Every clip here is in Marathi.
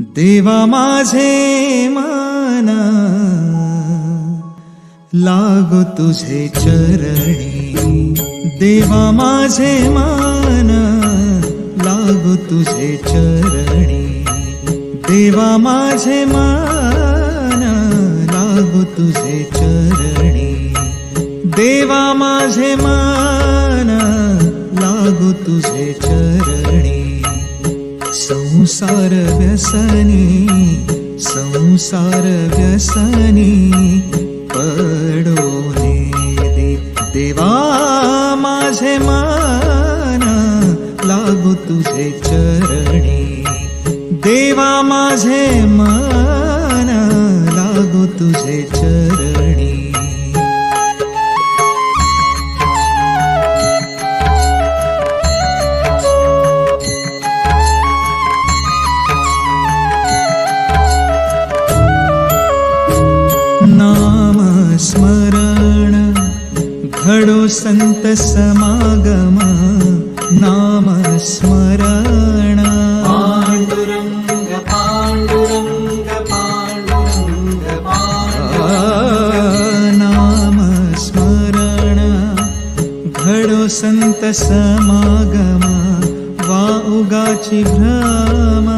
देवा माझे मन लागो तुझे चरणी. देवा माझे मन लागो तुझे चरणी. देवा माझे मन लागो तुझे चरणी. देवा माझे मन लागो तुझे चरणी. संसार व्यसनी संसार व्यसनी पडोने दे देवा माझे माना लागू तुझे चरणी. देवा माझे मन लागू तुझे चरणी. घडो संत समागम नाम स्मरण। पाण्डुरङ्ग पाण्डुरङ्ग पाण्डुरङ्ग नाम स्मरण। घडो संत समागम वा उगाची भ्रम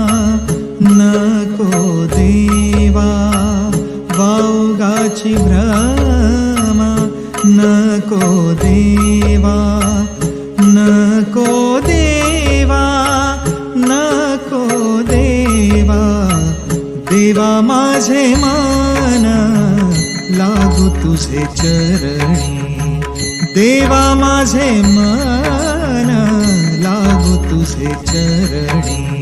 नको देवा। वा उगाची भ्रम देवा नको देवा नको देवा देवा माझे मान लागू तुझे चरणी. देवा माझे मान लागू तुझे चरणी.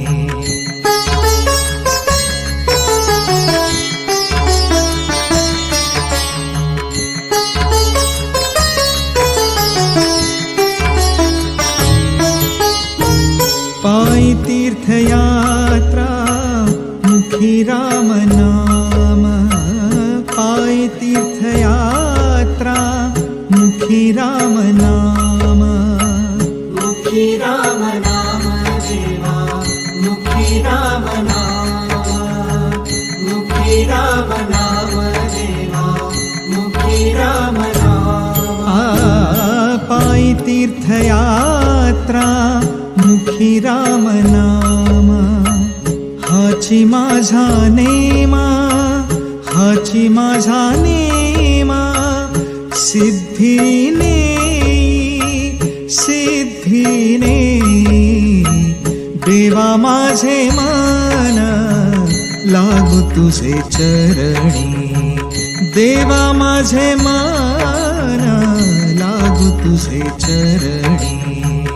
मुखी राम नाम पायी तीर्थयात्रा मुखी राम नाम मुखी राम नाम देवा मुखी राम नाम मुखी राम नाम देवा मुखी राम नाम आ, पायी तीर्थयात्रा मुखी राम नाम हाची माझा नेमा हाची माझा नेमा सिद्धीने सिद्धीने देवा माझे मान लागू तुझे चरणी. देवा माझे मान लागू तुझे चरणी.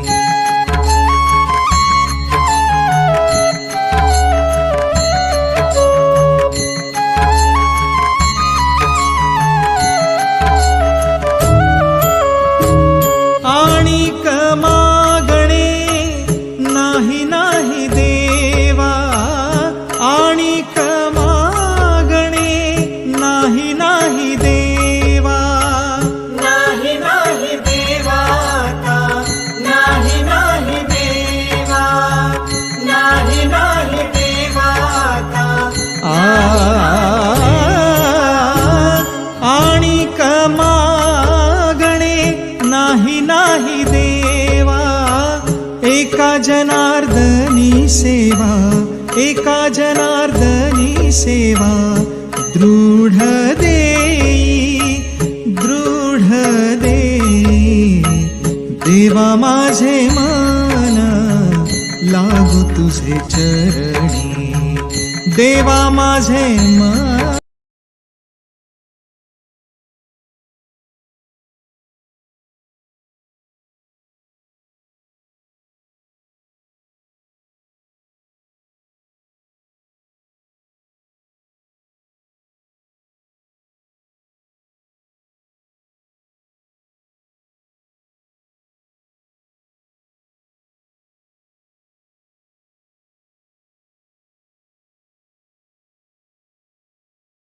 नाही देवा, एका जनार्दनी सेवा, एका जनार्दनी सेवा। दृढ देई, दृढ देवा माझे मन लागू तुझे चरणी। देवा माझे मन।